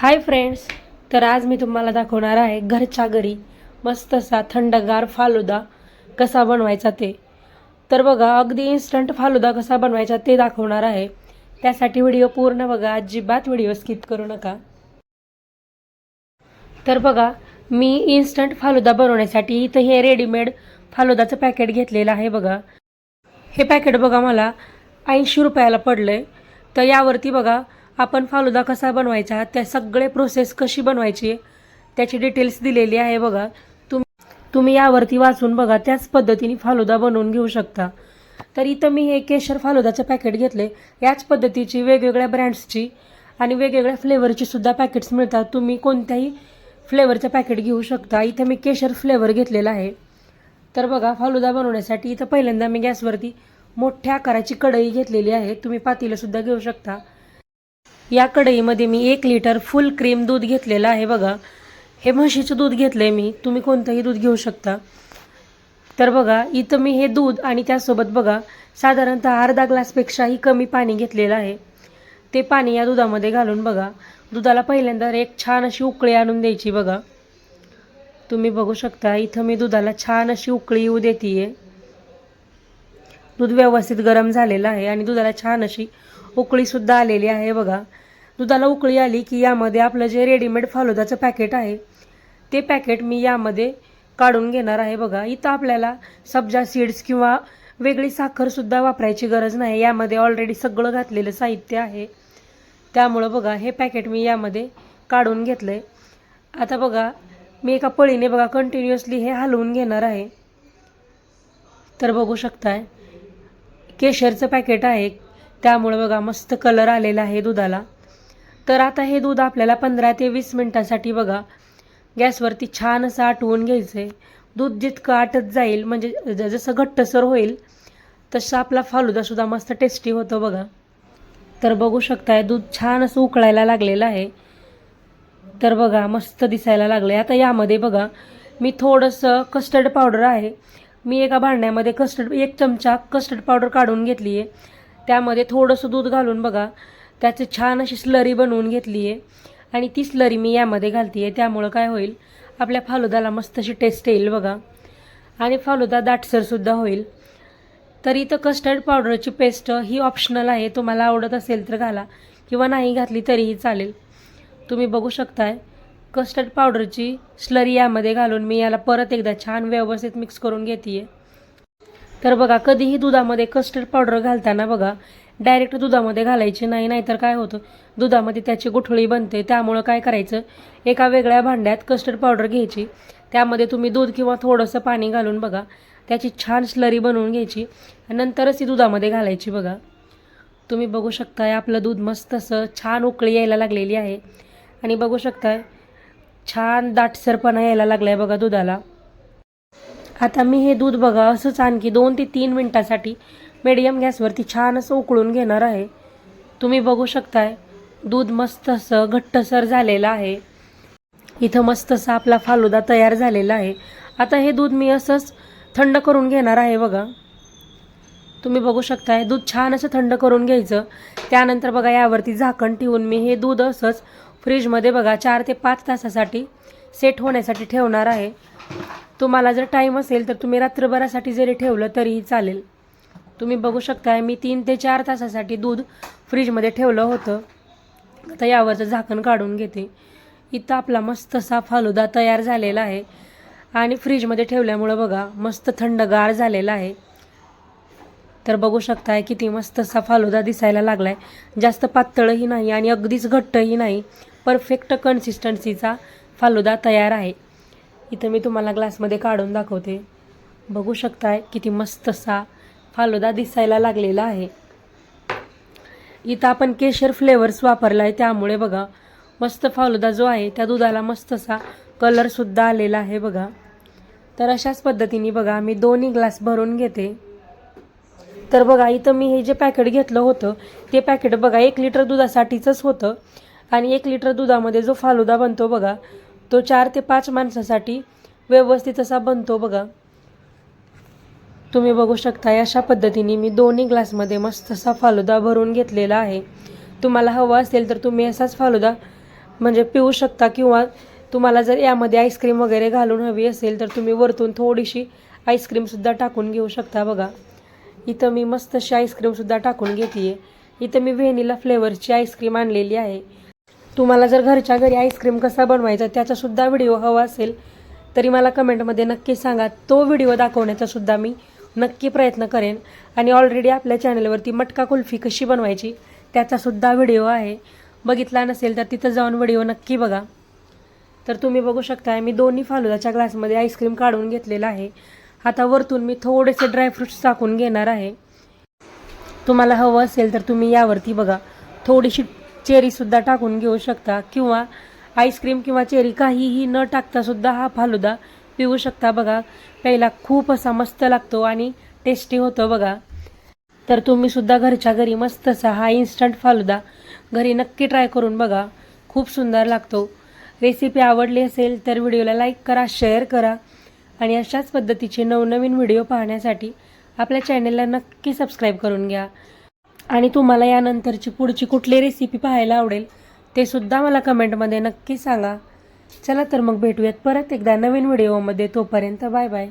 Hi friends तर आज मी तुम्हाला दाखवणार आहे घरच्या घरी मस्त असा थंडगार फालुदा कसा बनवायचा ते. तर बघा अगदी इन्स्टंट फालुदा कसा बनवायचा ते दाखवणार आहे. त्यासाठी व्हिडिओ पूर्ण बघा अजिबात व्हिडिओ स्किप करू नका. तर बघा मी इन्स्टंट फालुदा बनवण्यासाठी इथं हे रेडीमेड फालुदाचं पॅकेट घेतलेलं आहे बघा. हे पॅकेट बघा मला ऐंशी रुपयाला पडलं आहे तर यावरती बघा आपण फालुदा कसा बनवायचा? त्या सगळे प्रोसेस कशी बनवायची? त्याची डिटेल्स दिलेली आहे बघा. तुम तुम्ही यावरती वाचून बघा. त्याच पद्धतीने फालुदा बनवून घेऊ शकता. तर इथं मी हे केशर फालुदाचं पॅकेट घेतले याच पद्धतीची वेगवेगळ्या ब्रँड्सची आणि वेगवेगळ्या फ्लेवरची सुद्धा पॅकेट्स मिळतात. तुम्ही कोणत्याही फ्लेवरचं पॅकेट घेऊ शकता. इथं मी केशर फ्लेवर घेतलेला आहे. तर बघा फालुदा बनवण्यासाठी इथं पहिल्यांदा मी गॅसवरती मोठ्या आकाराची कढई घेतलेली आहे. तुम्ही पातीलंसुद्धा घेऊ शकता. या कढईमध्ये मी एक लिटर फुल क्रीम दूध घेतलेलं आहे बघा. हे म्हशीचं दूध घेतलं आहे मी. तुम्ही कोणतंही दूध घेऊ शकता. तर बघा इथं मी हे दूध आणि त्यासोबत बघा साधारणतः अर्धा ग्लासपेक्षाही कमी पाणी घेतलेलं आहे. ते पाणी या दुधामध्ये घालून बघा. दुधाला पहिल्यांदा एक छान अशी उकळी आणून द्यायची बघा. तुम्ही बघू शकता इथं मी दुधाला छान अशी उकळी येऊ देते दूध व्यवस्थित गरम झालेलं आहे आणि दुधाला छान अशी उकळीसुद्धा आलेली आहे बघा. दुधाला उकळी आली की यामध्ये आपलं जे रेडीमेड फालुदाचं पॅकेट आहे ते पॅकेट मी यामध्ये काढून घेणार आहे बघा. इथं आपल्याला सब्जा सीड्स किंवा वेगळी साखरसुद्धा वापरायची गरज नाही. यामध्ये ऑलरेडी सगळं घातलेलं साहित्य आहे. त्यामुळं बघा हे पॅकेट मी यामध्ये काढून घेतलं आहे आता बघा मी एका पळीने बघा कंटिन्युअसली हे हलवून घेणार आहे. तर बघू शकताय केशरचं पॅकेट आहे त्यामुळं बघा मस्त कलर आलेला आहे दुधाला. तर आता हे दूध आपल्याला पंधरा ते वीस मिनटासाठी बघा गॅसवरती छान असं आटवून घ्यायचं आहे दूध जितकं आटत जाईल म्हणजे ज- जसं घट्टसर होईल तसं आपला फालुदासुद्धा मस्त टेस्टी होतो बघा. तर बघू शकताय दूध छान असं उकळायला लागलेलं आहे. तर बघा मस्त दिसायला लागलं आहे आता यामध्ये बघा मी थोडंसं कस्टर्ड पावडर आहे. मी एका भांड्यामध्ये कस्टर्ड एक चमचा कस्टर्ड पावडर काढून घेतली आहे त्यामध्ये थोडंसं दूध घालून बघा. त्याची छान अशी स्लरी बनवून घेतली आहे. आणि ती स्लरी मी यामध्ये घालते आहे त्यामुळं काय होईल? आपल्या फालुदाला मस्त अशी टेस्ट येईल बघा. आणि फालुदा दाटसरसुद्धा होईल. तर इथं कस्टर्ड पावडरची पेस्ट ही ऑप्शनल आहे. तुम्हाला आवडत असेल तर घाला. किंवा नाही घातली तरीही चालेल. तुम्ही बघू शकताय. कस्टर्ड पावडरची स्लरी यामध्ये घालून मी याला परत एकदा छान व्यवस्थित मिक्स करून घेते आहे तर बघा कधीही दुधामध्ये कस्टर्ड पावडर घालताना बघा डायरेक्ट दुधामध्ये घालायची नाही नाहीतर काय होतं? दुधामध्ये त्याची गुठळी बनते त्यामुळं काय करायचं? एका वेगळ्या भांड्यात कस्टर्ड पावडर घ्यायची. त्यामध्ये तुम्ही दूध किंवा थोडंसं पाणी घालून बघा त्याची छान स्लरी बनवून घ्यायची. आणि नंतरच ती दुधामध्ये घालायची बघा. तुम्ही बघू शकताय आपलं दूध मस्त असं छान उकळी यायला लागलेली आहे. आणि बघू शकताय छान दाटसरपणा यायला लागलाय बघा दुधाला. आता मी हे दूध बघा असंच आणखी दोन ते तीन मिनटासाठी मीडियम गॅसवरती छान असं उकळून घेणार आहे. तुम्ही बघू शकताय दूध मस्त असं घट्टसर झालेलं आहे. इथं मस्त असा आपला फालुदा तयार झालेला आहे. आता हे दूध मी असंच थंड करून घेणार आहे बघा. तुम्ही बघू शकताय दूध छान असं थंड करून घ्यायचं. त्यानंतर बघा यावरती झाकण ठेवून मी हे दूध असंच फ्रीजमध्ये बघा चार ते पाच तासासाठी सेट होण्यासाठी ठेवणार आहे. तुम्हाला जर टाईम असेल तर तुम्ही रात्रभरासाठी जरी ठेवलं तरीही चालेल. तुम्ही बघू शकताय मी तीन ते चार तासासाठी दूध फ्रीजमध्ये ठेवलं होतं. आता यावरचं झाकण काढून घेते. इथं आपला मस्त असा फालुदा तयार झालेला आहे. आणि फ्रीजमध्ये ठेवल्यामुळं बघा मस्त थंडगार झालेला आहे. तर बघू शकताय किती मस्त असा फालुदा दिसायला लागलाय. जास्त पातळही नाही आणि अगदीच घट्टही नाही. परफेक्ट कन्सिस्टन्सीचा फालुदा तयार आहे. इथं मी तुम्हाला ग्लासमध्ये काढून दाखवते. बघू शकताय किती मस्त असा फालुदा दिसायला लागलेला आहे. इथं आपण केशर फ्लेवर्स वापरला आहे त्यामुळे बघा मस्त फालुदा जो आहे त्या दुधाला मस्त असा कलरसुद्धा आलेला आहे बघा. तर अशाच पद्धतीने बघा मी दोन्ही ग्लास भरून घेते. तर बघा इथं मी हे जे पॅकेट घेतलं होतं ते पॅकेट बघा एक लिटर दुधासाठीचंच होतं. आणि एक लिटर दुधामध्ये जो फालुदा बनतो बघा तो चार ते पाच माणसासाठी व्यवस्थित असा बनतो बघा. तुम्ही बघू शकता अशा पद्धतीने मी दोन्ही ग्लासमध्ये मस्त असा फालुदा भरून घेतलेला आहे. तुम्हाला हवा असेल तर तुम्ही असाच फालुदा म्हणजे पिऊ शकता किंवा तुम्हाला जर यामध्ये आईस्क्रीम वगैरे घालून हवी असेल तर तुम्ही वरतून थोडीशी आईस्क्रीमसुद्धा टाकून घेऊ शकता बघा. इथं मी मस्त अशी आईस्क्रीमसुद्धा टाकून घेते इथं मी व्हेनिला फ्लेवरची आईस्क्रीम आणलेली आहे. तुम्हाला जर घरच्या घरी आईस्क्रीम कसा बनवायचा त्याचासुद्धा व्हिडिओ हवा असेल तरी मला कमेंटमध्ये नक्की सांगा. तो व्हिडिओ दाखवण्याचा सुद्धा मी नक्की प्रयत्न करेन. आणि ऑलरेडी आपल्या चॅनलवरती मटका कुल्फी कशी बनवायची त्याचासुद्धा व्हिडिओ आहे. बघितला नसेल तर तिथं जाऊन व्हिडिओ नक्की बघा. तर तुम्ही बघू शकता मी दोन्ही फालुदाच्या ग्लासमध्ये आईस्क्रीम काढून घेतलेलं आहे. आता वरतून मी थोडेसे ड्रायफ्रुट्स टाकून घेणार आहे. तुम्हाला हवं असेल तर तुम्ही यावरती बघा. थोडीशी चेरीसुद्धा टाकून घेऊ शकता किंवा आईस्क्रीम किंवा चेरी काहीही न टाकतासुद्धा हा फालुदा पिऊ शकता बघा. प्यायला खूप असा मस्त लागतो आणि टेस्टी होतो बघा. तर तुम्ही सुद्धा घरच्या घरी मस्त असा हा इन्स्टंट फालुदा घरी नक्की ट्राय करून बघा. खूप सुंदर लागतो. रेसिपी आवडली असेल तर व्हिडिओला लाईक करा शेअर करा आणि अशाच पद्धतीचे नवनवीन व्हिडिओ पाहण्यासाठी आपल्या चॅनलला नक्की सबस्क्राईब करून घ्या. आणि तुम्हाला यानंतरची पुढची कुठली रेसिपी पाहायला आवडेल ते सुद्धा मला कमेंटमध्ये नक्की सांगा. चला तर मग भेटूयात परत एकदा नवीन व्हिडिओमध्ये तोपर्यंत बाय बाय